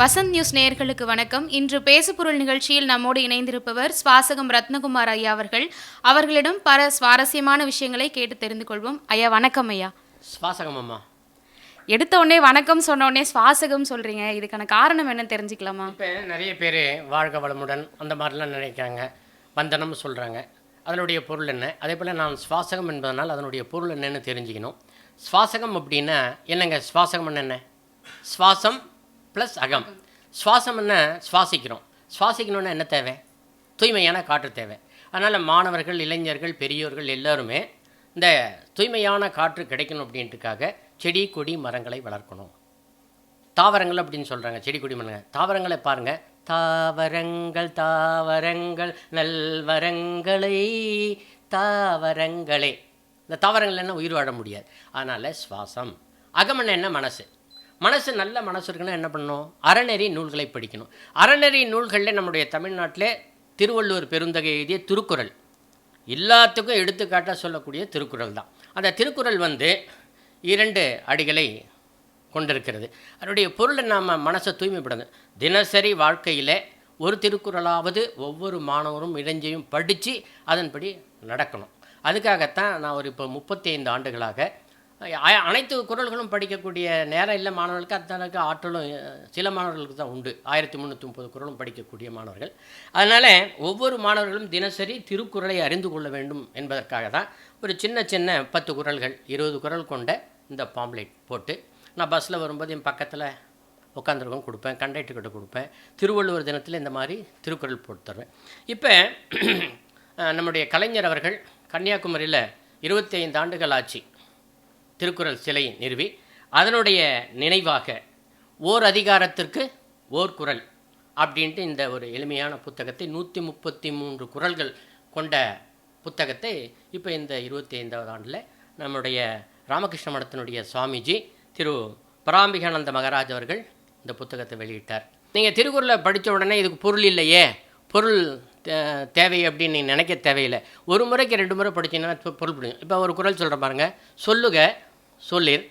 Vasanth news நேயர்களுக்கு வணக்கம். இன்று பேசுபொருள் நிகழ்ச்சியில் நம்மோடு இணைந்திருப்பவர் சுவாசகம் ரத்னகுமார் ஐயா அவர்கள். அவர்களிடம் பல சுவாரஸ்யமான விஷயங்களை கேட்டு தெரிந்து கொள்வோம். ஐயா வணக்கம் ஐயா. சுவாசகம் அம்மா. எடுத்த உடனே வணக்கம் சொன்ன உடனே சுவாசகம் சொல்றீங்க. இதுக்கான காரணம் என்னன்னு தெரிஞ்சுக்கலாமா? இப்போ நிறைய பேர் வாழ்க வளமுடன் அந்த மாதிரிலாம் நினைக்கிறாங்க. வந்தனம் சொல்கிறாங்க அதனுடைய பொருள் என்ன? அதே போல் நான் சுவாசகம் என்பதனால் அதனுடைய பொருள் என்னன்னு தெரிஞ்சுக்கணும். சுவாசகம் அப்படின்னா என்னங்க? சுவாசகம் என்ன? சுவாசம் ப்ளஸ் அகம். சுவாசம் என்ன சுவாசிக்கிறோம். சுவாசிக்கணும்னா என்ன தேவை? தூய்மையான காற்று தேவை. அதனால் மாணவர்கள் இளைஞர்கள் பெரியோர்கள் எல்லாருமே இந்த தூய்மையான காற்று கிடைக்கணும் அப்படின்ட்டுக்காக செடி கொடி மரங்களை வளர்க்கணும். தாவரங்கள் அப்படின்னு சொல்கிறாங்க செடி கொடி மரங்கள். தாவரங்களை பாருங்கள் தாவரங்கள் தாவரங்கள் நல்வரங்களை தாவரங்களே. இந்த தாவரங்கள் என்ன உயிர் வாழ முடியாது. அதனால் சுவாசம். அகமன் என்ன? மனசு. மனசு நல்ல மனசு இருக்குன்னா என்ன பண்ணணும்? அறநெறி நூல்களை படிக்கணும். அறநெறி நூல்களில் நம்முடைய தமிழ்நாட்டில் திருவள்ளுவர் பெருந்தகை எழுதிய திருக்குறள். எல்லாத்துக்கும் எடுத்துக்காட்டாக சொல்லக்கூடிய திருக்குறள் தான். அந்த திருக்குறள் வந்து இரண்டு அடிகளை கொண்டிருக்கிறது. அதனுடைய பொருளை நாம் மனசை தூய்மைப்படணும் தினசரி வாழ்க்கையில் ஒரு திருக்குறளாவது ஒவ்வொரு மாணவரும் இளைஞையும் படித்து அதன்படி நடக்கணும். அதுக்காகத்தான் நான் ஒரு இப்போ முப்பத்தைந்து ஆண்டுகளாக அனைத்து குறள்களும் படிக்கக்கூடிய நேரம் இல்லை மாணவர்களுக்கு. அத்தளவுக்கு ஆற்றலும் சில மாணவர்களுக்கு தான் உண்டு. ஆயிரத்தி முந்நூற்றி முப்பது குறளும் படிக்கக்கூடிய மாணவர்கள். அதனால் ஒவ்வொரு மாணவர்களும் தினசரி திருக்குறளை அறிந்து கொள்ள வேண்டும் என்பதற்காக தான் ஒரு சின்ன சின்ன பத்து குறள்கள் இருபது குறள் கொண்ட இந்த பாம்ப்ளேட் போட்டு நான் பஸ்ஸில் வரும்போது என் பக்கத்தில் உட்காந்துருக்கோம் கொடுப்பேன் கண்டக்டர்கிட்ட கொடுப்பேன். திருவள்ளுவர் தினத்தில் இந்த மாதிரி திருக்குறள் போட்டு தருவேன் இப்போ நம்முடைய கலைஞர் அவர்கள் கன்னியாகுமரியில் இருபத்தி ஐந்து ஆண்டுகள் ஆச்சு. திருக்குறள் சிலை நிறுவி அதனுடைய நினைவாக ஓர் அதிகாரத்திற்கு ஓர் குறள் அப்படின்ட்டு இந்த ஒரு எளிமையான புத்தகத்தை நூற்றி முப்பத்தி மூன்று குறள்கள் கொண்ட புத்தகத்தை இப்போ இந்த இருபத்தி ஐந்தாவது ஆண்டில் நம்முடைய ராமகிருஷ்ண மடத்தினுடைய சுவாமிஜி திரு பராம்பிகானந்த மகராஜ் அவர்கள் இந்த புத்தகத்தை வெளியிட்டார். நீங்கள் திருக்குறளை படித்த உடனே இதுக்கு பொருள் இல்லையே பொருள் தே- தேவை அப்படின்னு நீங்கள் நினைக்க தேவையில்லை. ஒரு முறைக்கு ரெண்டு முறை படிச்சீங்கன்னா இப்போ பொருள் பிடிக்கும் இப்போ ஒரு குறள் சொல்கிற பாருங்க. சொல்லுங்கள் சொல்லிர்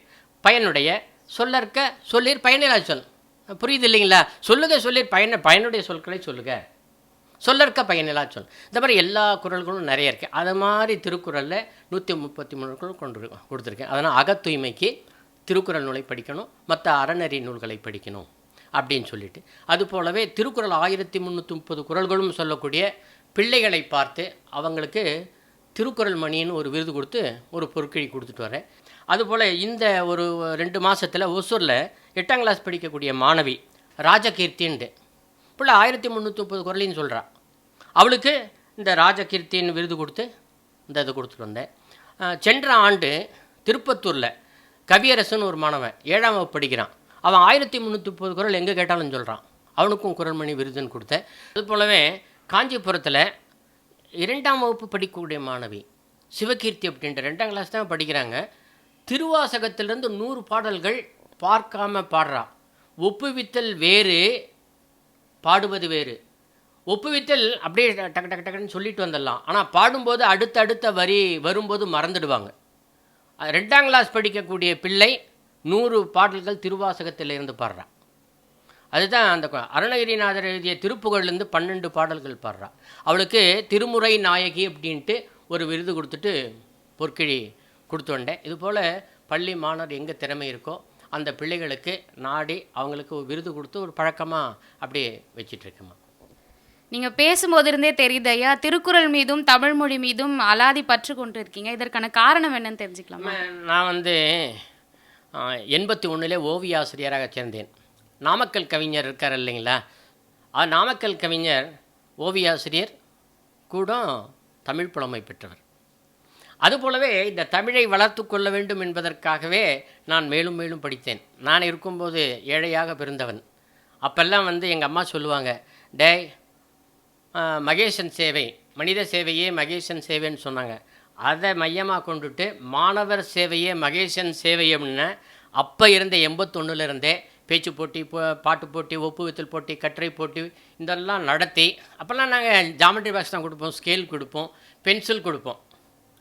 பயனுடைய சொல்லற்க சொல்லிர் பயனிலா சொல். புரியுது இல்லைங்களா? சொல்லுக சொல்லிர் பயன பயனுடைய சொற்களை சொல்லுக. சொல்லற்க பயனிலா சொல். இந்த மாதிரி எல்லா குறள்களும் நிறைய இருக்குது அது மாதிரி திருக்குறளில் நூற்றி முப்பத்தி மூணு குரல் கொண்டு கொடுத்துருக்கேன். அதனால் அகத்தூய்மைக்கு திருக்குறள் நூலை படிக்கணும் மற்ற அறநெறி நூல்களை படிக்கணும் அப்படின்னு சொல்லிட்டு. அது போலவே திருக்குறள் ஆயிரத்தி முந்நூற்றி முப்பது குறள்களும் சொல்லக்கூடிய பிள்ளைகளை பார்த்து அவங்களுக்கு திருக்குறள் மணின்னு ஒரு விருது கொடுத்து ஒரு பொற்கிழி கொடுத்துட்டு வரேன். அதுபோல் இந்த ஒரு ரெண்டு மாதத்தில் ஒசூரில் எட்டாம் கிளாஸ் படிக்கக்கூடிய மாணவி ராஜகீர்த்தின்ட்டு. பிள்ளை ஆயிரத்தி முந்நூற்றி முப்பது குரலின்னு சொல்கிறான் அவளுக்கு இந்த ராஜகீர்த்தின்னு விருது கொடுத்து இந்த இது கொடுத்துட்டு வந்தேன். சென்ற ஆண்டு திருப்பத்தூரில் கவியரசன் ஒரு மாணவன் ஏழாம் வகுப்பு படிக்கிறான். அவன் ஆயிரத்தி முந்நூற்றி முப்பது குரல் எங்கே கேட்டாலும் சொல்கிறான் அவனுக்கும் குரல்மணி விருதுன்னு கொடுத்தேன். அது போலவே காஞ்சிபுரத்தில் இரண்டாம் வகுப்பு படிக்கக்கூடிய மாணவி சிவகீர்த்தி அப்படின்ற ரெண்டாம் கிளாஸ் தான் படிக்கிறாங்க. திருவாசகத்திலிருந்து நூறு பாடல்கள் பார்க்காம பாடுறா. ஒப்புவித்தல் வேறு பாடுவது வேறு. ஒப்புவித்தல் அப்படியே டக்கு டக்கு டக்குன்னு சொல்லிட்டு வந்துடலாம். ஆனால் பாடும்போது அடுத்தடுத்த வரி வரும்போது மறந்துடுவாங்க. ரெண்டாம் கிளாஸ் படிக்கக்கூடிய பிள்ளை நூறு பாடல்கள் திருவாசகத்தில் இருந்து பாடுறா. அதுதான் அந்த அருணகிரிநாதர் எழுதிய திருப்புகழ்லேருந்து பன்னெண்டு பாடல்கள் பாடுறா. அவளுக்கு திருமுறை நாயகி அப்படின்ட்டு ஒரு விருது கொடுத்துட்டு பொற்கிழி கொடுத்து வந்தேன் இதுபோல் பள்ளி மாணவர் எங்கே திறமை இருக்கோ அந்த பிள்ளைகளுக்கு நாடி அவங்களுக்கு ஒரு விருது கொடுத்து ஒரு பழக்கமாக அப்படியே வச்சிட்ருக்கேம்மா நீங்க பேசும்போது இருந்தே தெரியுது ஐயா திருக்குறள் மீதும் தமிழ் மொழி மீதும் அலாதி பற்று கொண்டு இருக்கீங்க இதற்கான காரணம் என்னன்னு தெரிஞ்சுக்கலாமா? நான் வந்து எண்பத்தி ஒன்றிலே ஓவிய ஆசிரியராக சேர்ந்தேன். நாமக்கல் கவிஞர் இருக்கார் இல்லைங்களா? நாமக்கல் கவிஞர் ஓவிய ஆசிரியர் கூட தமிழ் புலமை பெற்றவர். அதுபோலவே இந்த தமிழை வளர்த்து கொள்ள வேண்டும் என்பதற்காகவே நான் மேலும் மேலும் படித்தேன். நான் இருக்கும்போது ஏழையாக பிறந்தவன். அப்பெல்லாம் வந்து எங்கள் அம்மா சொல்லுவாங்க டே மகேசன் சேவை மனித சேவையே மகேசன் சேவைன்னு சொன்னாங்க. அதை மையமாக கொண்டுட்டு மாணவர் சேவையே மகேசன் சேவை அப்படின்னு அப்போ இருந்த எண்பத்தொன்னுல இருந்தே பேச்சு போட்டி பாட்டு போட்டி ஒப்புவித்தல் போட்டி கட்டுரை போட்டி இதெல்லாம் நடத்தி அப்போல்லாம் நாங்கள் ஜாமெட்ரி பாக்ஸ் தான் கொடுப்போம் ஸ்கேல் கொடுப்போம் பென்சில் கொடுப்போம்.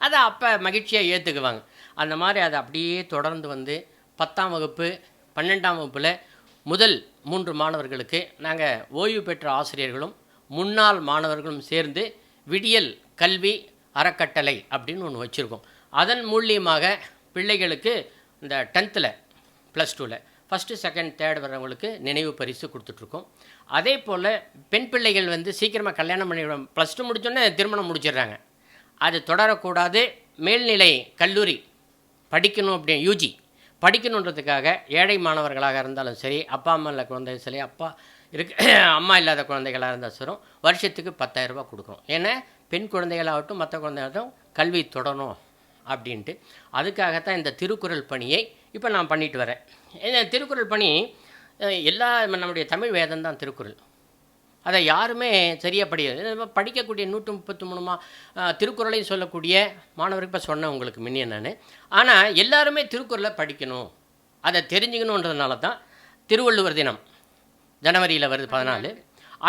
அதை அப்போ மகிழ்ச்சியாக ஏற்றுக்குவாங்க அந்த மாதிரி அதை அப்படியே தொடர்ந்து வந்து பத்தாம் வகுப்பு பன்னெண்டாம் வகுப்பில் முதல் மூன்று மாணவர்களுக்கு நாங்கள் ஓய்வு பெற்ற ஆசிரியர்களும் முன்னாள் மாணவர்களும் சேர்ந்து விடியல் கல்வி அறக்கட்டளை அப்படின்னு ஒன்று வச்சுருக்கோம். அதன் மூலியமாக பிள்ளைகளுக்கு இந்த டென்த்தில் ப்ளஸ் டூவில் ஃபஸ்ட்டு செகண்ட் தேர்ட் வரவங்களுக்கு நினைவு பரிசு கொடுத்துட்ருக்கோம். அதே போல் பெண் பிள்ளைகள் வந்து சீக்கிரமாக கல்யாணம் பண்ணிவிடும் ப்ளஸ் டூ முடித்தோடனே திருமணம் முடிச்சிடுறாங்க. அது தொடரக்கூடாது. மேல்நிலை கல்லூரி படிக்கணும் அப்படி யூஜி படிக்கணுன்றதுக்காக ஏழை மாணவர்களாக இருந்தாலும் சரி அப்பா அம்மா இல்லை குழந்தை சரி அப்பா இருக்கு அம்மா இல்லாத குழந்தைகளாக இருந்தால் சரி வருஷத்துக்கு 10000 ரூபாய் கொடுக்குறோம் ஏன்னா பெண் குழந்தைகளாகட்டும் மற்ற குழந்தைகளாகட்டும் கல்வி தொடரணும் அப்படின்ட்டு. அதுக்காகத்தான் இந்த திருக்குறள் பணியை இப்போ நான் பண்ணிட்டு வரேன். இந்த திருக்குறள் பணி எல்லா நம்முடைய தமிழ் வேதம் தான் திருக்குறள். அதை யாருமே சரியாக படிக்கிறது படிக்கக்கூடிய நூற்றி முப்பத்தி மூணு மா திருக்குறளையும் சொல்லக்கூடிய மாணவருக்கு இப்போ சொன்னேன் உங்களுக்கு முன்னே நான். ஆனால் எல்லாருமே திருக்குறளை படிக்கணும். அதை தெரிஞ்சுக்கணுன்றதுனால தான் திருவள்ளுவர் தினம் ஜனவரியில் வருது பதினாலு.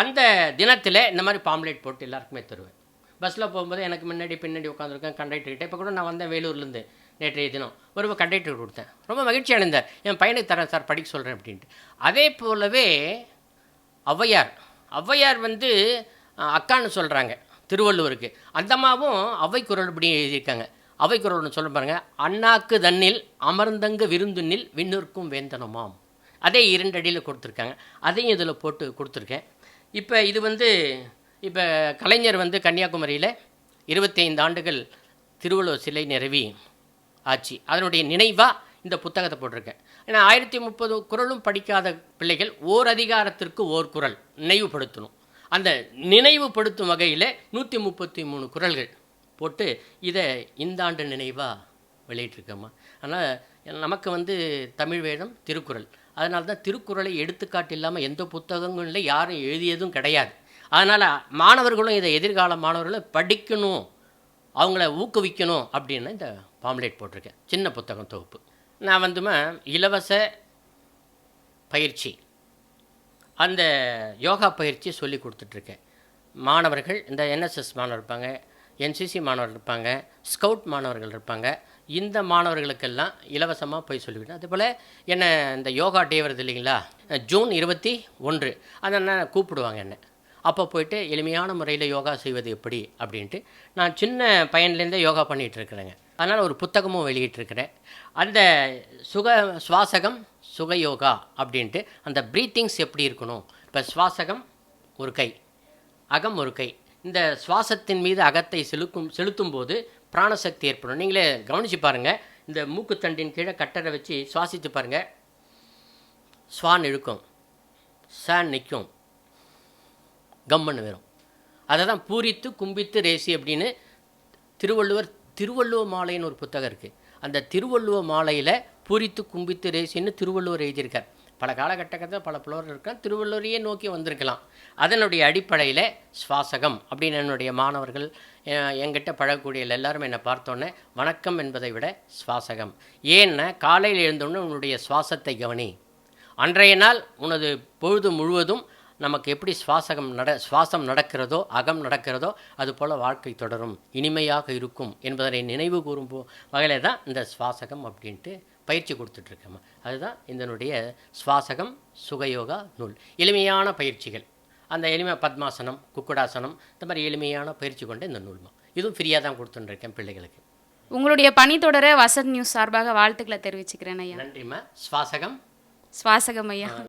அந்த தினத்தில் இந்த மாதிரி பாம்லேட் போட்டு எல்லாருக்குமே தருவேன். பஸ்ஸில் போகும்போது எனக்கு முன்னாடி பின்னாடி உட்காந்துருக்கேன் கண்டக்டர்கிட்ட இப்போ கூட நான் வந்தேன் வேலூர்லேருந்து நேற்றைய தினம். ஒரு கண்டக்டர் கொடுத்தேன். ரொம்ப மகிழ்ச்சி அடைந்தார். என் பையனுக்கு தரேன் சார் படிக்க சொல்கிறேன் அப்படின்ட்டு. அதே போலவே ஔவையார் ஔவையார் வந்து அக்கான்னு சொல்கிறாங்க திருவள்ளுவருக்கு. அந்தம்மாவும் அவை குரல் இப்படி எழுதியிருக்காங்க. அவை குரல்னு சொல்ல பாருங்க அண்ணாக்கு தன்னில் அமர்ந்தங்க விருந்துனில் விண்ணிற்கும் வேந்தனமாம். அதே இரண்டு அடியில் கொடுத்துருக்காங்க. அதையும் இதில் போட்டு கொடுத்துருக்கேன். இப்போ இது வந்து இப்போ கலைஞர் வந்து கன்னியாகுமரியில் இருபத்தைந்து ஆண்டுகள் திருவள்ளுவர் சிலை நிறுவி ஆச்சு. அதனுடைய நினைவாக இந்த புத்தகத்தை போட்டிருக்கேன். ஏன்னா ஆயிரத்தி முப்பது குறளும் படிக்காத பிள்ளைகள் ஓர் அதிகாரத்திற்கு ஓர் குறள் நினைவுபடுத்தணும். அந்த நினைவுபடுத்தும் வகையில் நூற்றி முப்பத்தி மூணு குறள்கள் போட்டு இதை இந்த ஆண்டு நினைவாக வெளியிட்டிருக்கோம்மா. ஆனால் நமக்கு வந்து தமிழ் வேதம் திருக்குறள். அதனால தான் திருக்குறளை எடுத்துக்காட்டு இல்லாமல் எந்த புத்தகங்களில் யாரும் எழுதியதும் கிடையாது. அதனால் மாணவர்களும் இதை எதிர்கால மாணவர்களும் படிக்கணும் அவங்கள ஊக்குவிக்கணும் அப்படின்னு இந்த பாம்லேட் போட்டிருக்கேன். சின்ன புத்தகம் தொகுப்பு. நான் வந்துமா இலவச பயிற்சி. அந்த யோகா பயிற்சி சொல்லி கொடுத்துட்ருக்கேன். மாணவர்கள் இந்த என்எஸ்எஸ் மாணவர் இருப்பாங்க என்சிசி மாணவர்கள் இருப்பாங்க ஸ்கவுட் மாணவர்கள் இருப்பாங்க இந்த மாணவர்களுக்கெல்லாம் இலவசமாக போய் சொல்லிவிட்டேன் அதே என்ன இந்த யோகா டே வருது இல்லைங்களா? ஜூன் இருபத்தி ஒன்று. அதை என்ன கூப்பிடுவாங்க என்ன. அப்போ போயிட்டு எளிமையான முறையில் யோகா செய்வது எப்படி அப்படின்ட்டு நான் சின்ன பையன்லேருந்தே யோகா பண்ணிகிட்டு இருக்கிறேங்க அதனால் ஒரு புத்தகமும் வெளியிட்டிருக்கிறேன் அந்த சுக சுவாசகம் சுக யோகா அப்படின்ட்டு அந்த ப்ரீத்திங்ஸ் எப்படி இருக்கணும்? இப்போ சுவாசகம் ஒரு கை அகம் ஒரு கை. இந்த சுவாசத்தின் மீது அகத்தை செலுக்கும் செலுத்தும் போது பிராணசக்தி ஏற்படும். நீங்களே கவனிச்சு பாருங்கள் இந்த மூக்குத்தண்டின் கீழே கட்டரை வச்சு சுவாசித்து பாருங்கள் ஸ்வான் இழுக்கும். சான் நிற்கும். கம்மன்னு வரும் அதை தான் பூரித்து கும்பித்து ரேசி அப்படின்னு திருவள்ளுவர் திருவள்ளுவ மாலைன்னு ஒரு புத்தகம் இருக்குது அந்த திருவள்ளுவ மாலையில் பூரித்து கும்பித்து ரேசின்னு திருவள்ளுவர் எழுதியிருக்கார். பல காலகட்டத்தில் பல புலவர் இருக்கான் திருவள்ளுவரையே நோக்கி வந்திருக்கலாம். அதனுடைய அடிப்படையில் சுவாசகம் அப்படின்னு என்னுடைய மாணவர்கள் என்கிட்ட பழகக்கூடிய எல்லாரும் என்னை பார்த்தோன்னே வணக்கம் என்பதை விட சுவாசகம். ஏன்னா காலையில் எழுந்தோடனே உன்னுடைய சுவாசத்தை கவனி. அன்றைய நாள் உனது பொழுது முழுவதும் நமக்கு எப்படி சுவாசகம் நட சுவாசம் நடக்கிறதோ அகம் நடக்கிறதோ அதுபோல் வாழ்க்கை தொடரும். இனிமையாக இருக்கும் என்பதனை நினைவு கூறும் வகையில் தான் இந்த சுவாசகம் அப்படின்ட்டு பயிற்சி கொடுத்துட்ருக்கேம்மா. அதுதான் இதனுடைய சுவாசகம் சுகயோகா நூல். எளிமையான பயிற்சிகள். அந்த எளிமை பத்மாசனம் குக்குடாசனம் இந்த மாதிரி எளிமையான பயிற்சி கொண்ட இந்த நூல்மா. இதுவும் ஃப்ரீயாக தான் கொடுத்துட்டுருக்கேன் பிள்ளைகளுக்கு. உங்களுடைய பணி தொடர வசந்த் நியூஸ் சார்பாக வாழ்த்துக்களை தெரிவிச்சுக்கிறேன் ஐயா. நன்றிம்மா. சுவாசகம்? சுவாசகம் ஐயா.